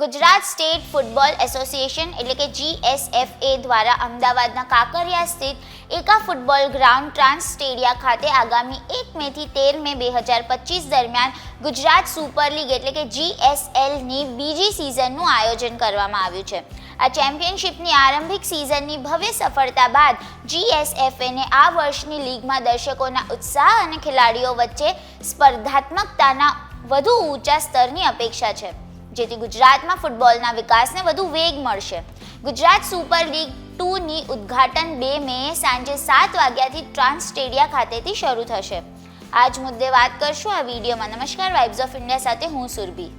Gujarat state football association, એટલે કે જીએસએફએ દ્વારા અમદાવાદના કાંકરિયા સ્થિત એકા ફૂટબોલ ગ્રાઉન્ડ ટ્રાન્સ સ્ટેડિયા ખાતે આગામી એક મેથી તેર મે બે હજાર પચીસ દરમિયાન ગુજરાત સુપર લીગ, એટલે કે જીએસએલની બીજી સિઝનનું આયોજન કરવામાં આવ્યું છે. આ ચેમ્પિયનશિપની આરંભિક સિઝનની ભવ્ય સફળતા બાદ જીએસએફએને આ વર્ષની લીગમાં દર્શકોના ઉત્સાહ અને ખેલાડીઓ વચ્ચે સ્પર્ધાત્મકતાના વધુ ઊંચા સ્તરની અપેક્ષા છે. જેથી ગુજરાતમાં ફૂટબોલના વિકાસને વધુ વેગ મળશે. ગુજરાત સુપર લીગ ટુની ઉદ્ઘાટન બે મે સાંજે સાત વાગ્યાથી ટ્રાન્સ સ્ટેડિયા ખાતેથી શરૂ થશે. આજ મુદ્દે વાત કરશું આ વિડીયોમાં. નમસ્કાર વાઇબ્સ ઓફ ઇન્ડિયા સાથે હું સુરભી.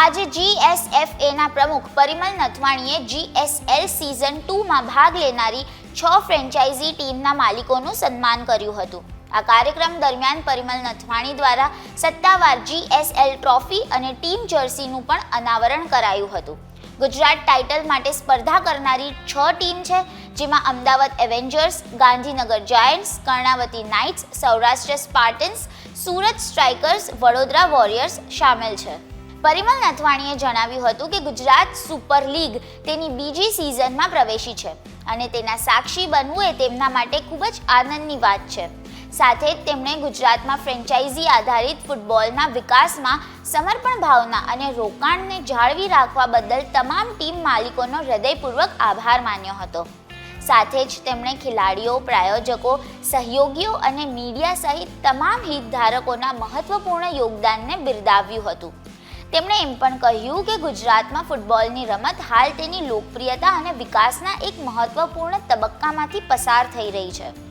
આજે જીએસએફએના પ્રમુખ પરિમલ નથવાણીએ જીએસએલ સિઝન ટુમાં ભાગ લેનારી છ ફ્રેન્ચાઇઝી ટીમના માલિકોનું સન્માન કર્યું હતું. આ કાર્યક્રમ દરમિયાન પરિમલ નથવાણી દ્વારા સત્તાવાર જીએસએલ ટ્રોફી અને ટીમ જર્સીનું પણ અનાવરણ કરાયું હતું. ગુજરાત ટાઇટલ માટે સ્પર્ધા કરનારી છ ટીમ છે, જેમાં Ahmedabad Avengers, Gandhinagar Giants, Karnavati Knights, Saurashtra Spartans, Surat Strikers, Vadodara Warriors સામેલ છે. પરિમલ નથવાણીએ જણાવ્યું હતું કે ગુજરાત સુપર લીગ તેની બીજી સિઝનમાં પ્રવેશી છે અને તેના સાક્ષી બનવું એ તેમના માટે ખૂબ જ આનંદની વાત છે. સાથે જ તેમણે ગુજરાતમાં ફ્રેન્ચાઇઝી આધારિત ફૂટબોલના વિકાસમાં સમર્પણ ભાવના અને રોકાણને જાળવી રાખવા બદલ તમામ ટીમ માલિકોનો હૃદયપૂર્વક આભાર માન્યો હતો. સાથે જ તેમણે ખેલાડીઓ, પ્રાયોજકો, સહયોગીઓ અને મીડિયા સહિત તમામ હિતધારકોના મહત્વપૂર્ણ યોગદાનને બિરદાવ્યું હતું. તેમણે એમ પણ કહ્યું કે ગુજરાતમાં ફૂટબોલની રમત હાલ તેની લોકપ્રિયતા અને વિકાસના એક મહત્વપૂર્ણ તબક્કામાંથી પસાર થઈ રહી છે.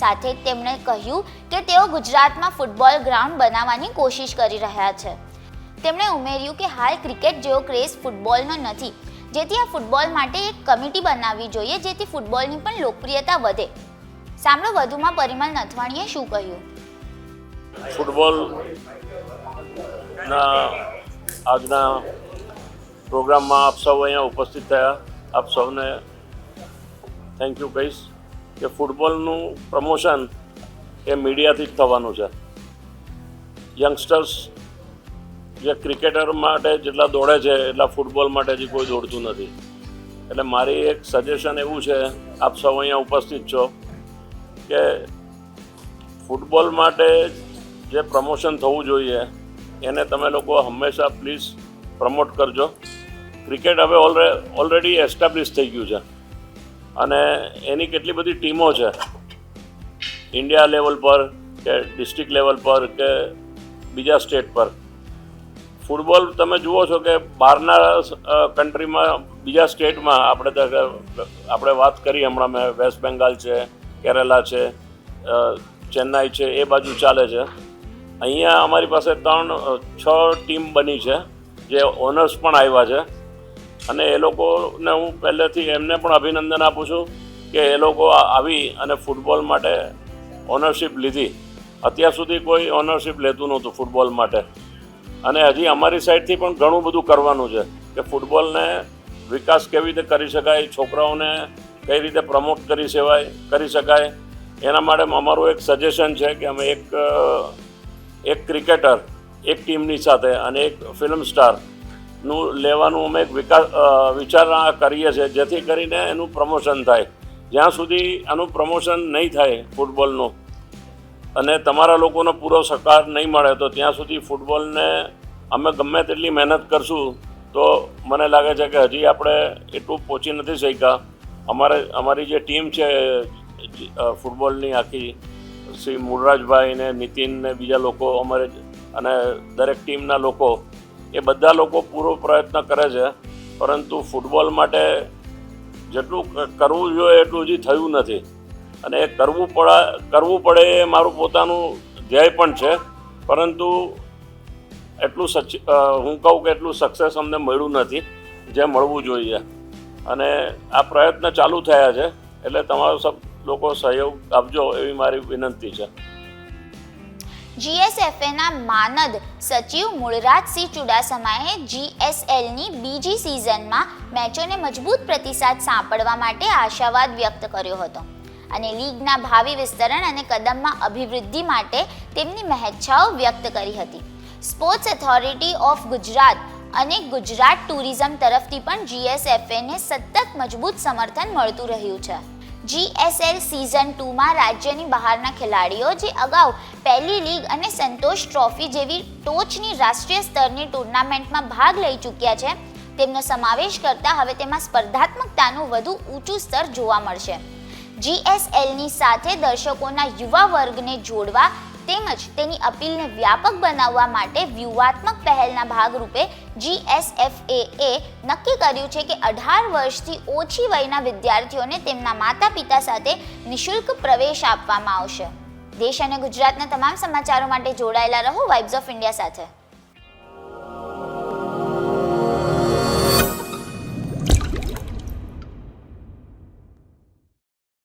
સાથે જ તેમણે કહ્યું કે તેઓ ગુજરાતમાં ફૂટબોલ ગ્રાઉન્ડ બનાવવાની કોશિશ કરી રહ્યા છે. તેમણે ઉમેર્યું કે હાલ ક્રિકેટ જેવો ક્રેઝ ફૂટબોલનો નથી, જેથી આ ફૂટબોલ માટે એક કમિટી બનાવવી જોઈએ જેથી ફૂટબોલની પણ લોકપ્રિયતા વધે. સાંભળો વધુમાં પરિમલ નથવાણીએ શું કહ્યું. ફૂટબોલ ના આજના પ્રોગ્રામમાં આપ સૌ અહીંયા ઉપસ્થિત થયા. આપ સૌને થેન્ક યુ કહીશ કે ફૂટબોલનું પ્રમોશન એ મીડિયાથી જ થવાનું છે. યંગસ્ટર્સ જે ક્રિકેટર માટે જેટલા દોડે છે, એટલા ફૂટબોલ માટે હજી કોઈ દોડતું નથી. એટલે મારી એક સજેશન એવું છે, આપ સૌ અહીંયા ઉપસ્થિત છો, કે ફૂટબોલ માટે જે પ્રમોશન થવું જોઈએ, એને તમે લોકો હંમેશા પ્લીઝ પ્રમોટ કરજો. ક્રિકેટ હવે ઓલરે ઓલરેડી એસ્ટાબ્લિશ થઈ ગયું છે. અને એની કેટલી બધી ટીમો છે. ઇન્ડિયા લેવલ પર કે ડિસ્ટ્રિક્ટ લેવલ પર કે બીજા સ્ટેટ પર. ફૂટબોલ તમે જુઓ છો કે બહારના કન્ટ્રીમાં બીજા સ્ટેટમાં આપણે આપણે વાત કરી હમણાં મેં વેસ્ટ બેંગાલ છે કેરેલા છે ચેન્નાઈ છે, એ બાજુ ચાલે છે. અહીંયા અમારી પાસે ત્રણ છ ટીમ બની છે, જે ઓનર્સ પણ આવ્યા છે. અને એ લોકોને હું પહેલેથી એમને પણ અભિનંદન આપું છું કે એ લોકો આવી અને ફૂટબોલ માટે ઓનરશિપ લીધી. અત્યાર સુધી કોઈ ઓનરશિપ લેતું નહોતું ફૂટબોલ માટે. અને હજી અમારી સાઈડથી પણ ઘણું બધું કરવાનું છે કે ફૂટબોલને વિકાસ કેવી રીતે કરી શકાય, છોકરાઓને કઈ રીતે પ્રમોટ કરી શકાય કરી શકાય. એના માટે અમારું એક સજેશન છે કે અમે એક એક ક્રિકેટર એક ટીમની સાથે અને એક ફિલ્મ સ્ટારનું લેવાનું અમે એક વિકાસ વિચારણા કરીએ છીએ. જેથી કરીને એનું પ્રમોશન થાય. જ્યાં સુધી આનું પ્રમોશન નહીં થાય ફૂટબોલનું અને તમારા લોકોનો પૂરો સહકાર નહીં મળે, તો ત્યાં સુધી ફૂટબોલને અમે ગમે તેટલી મહેનત કરશું, તો મને લાગે છે કે હજી આપણે એટલું પહોંચી નથી શક્યા. અમારે, અમારી જે ટીમ છે ફૂટબોલની આખી, શ્રી મૂળરાજભાઈ ને નીતિન ને બીજા લોકો, અમારે અને દરેક ટીમના લોકો એ બધા લોકો પૂરો પ્રયત્ન કરે છે, પરંતુ ફૂટબોલ માટે જેટલું કરવું જોઈએ એટલું હજી થયું નથી. અને એ કરવું પડે કરવું પડે એ મારું પોતાનું ધ્યેય પણ છે, પરંતુ એટલું સચ હું કહું કે એટલું સક્સેસ અમને મળ્યું નથી, જે મળવું જોઈએ. અને આ પ્રયત્ન ચાલુ થયા છે, એટલે તમારો સબ, લોકો સહયોગ આપજો એવી મારી વિનંતી છે. જીએસએફએના માનદ સચિવ મૂળરાજસિંહ ચુડાસમાએ જીએસએલની બીજી સિઝનમાં મેચોને મજબૂત પ્રતિસાદ સાંપડવા માટે આશાવાદ વ્યક્ત કર્યો હતો અને લીગના ભાવિ વિસ્તરણ અને કદમમાં અભિવૃદ્ધિ માટે તેમની મહેચ્છાઓ વ્યક્ત કરી હતી. સ્પોર્ટ્સ ઓથોરિટી ઓફ ગુજરાત અને ગુજરાત ટુરિઝમ તરફથી પણ જીએસએફએને સતત મજબૂત સમર્થન મળતું રહ્યું છે. જીએસએલ સિઝન ટુમાં રાજ્યની બહારના ખેલાડીઓ જે અગાઉ પહેલી લીગ અને સંતોષ ટ્રોફી જેવી ટોચની રાષ્ટ્રીય સ્તરની ટુર્નામેન્ટમાં ભાગ લઈ ચૂક્યા છે. તેમનો સમાવેશ કરતા હવે તેમાં સ્પર્ધાત્મકતાનું વધુ ઊંચું સ્તર જોવા મળશે. જીએસએલની સાથે દર્શકોના યુવા વર્ગને જોડવા તેમજ તેની અપીલને વ્યાપક બનાવવા માટે વ્યૂહાત્મક પહેલના ભાગરૂપે જીએસએફએ નક્કી કર્યું છે કે અઢાર વર્ષથી ઓછી વયના વિદ્યાર્થીઓને તેમના માતા પિતા સાથે નિઃશુલ્ક પ્રવેશ આપવામાં આવશે. દેશ અને ગુજરાતના તમામ સમાચારો માટે જોડાયેલા રહો વાઇબ્સ ઓફ ઇન્ડિયા સાથે.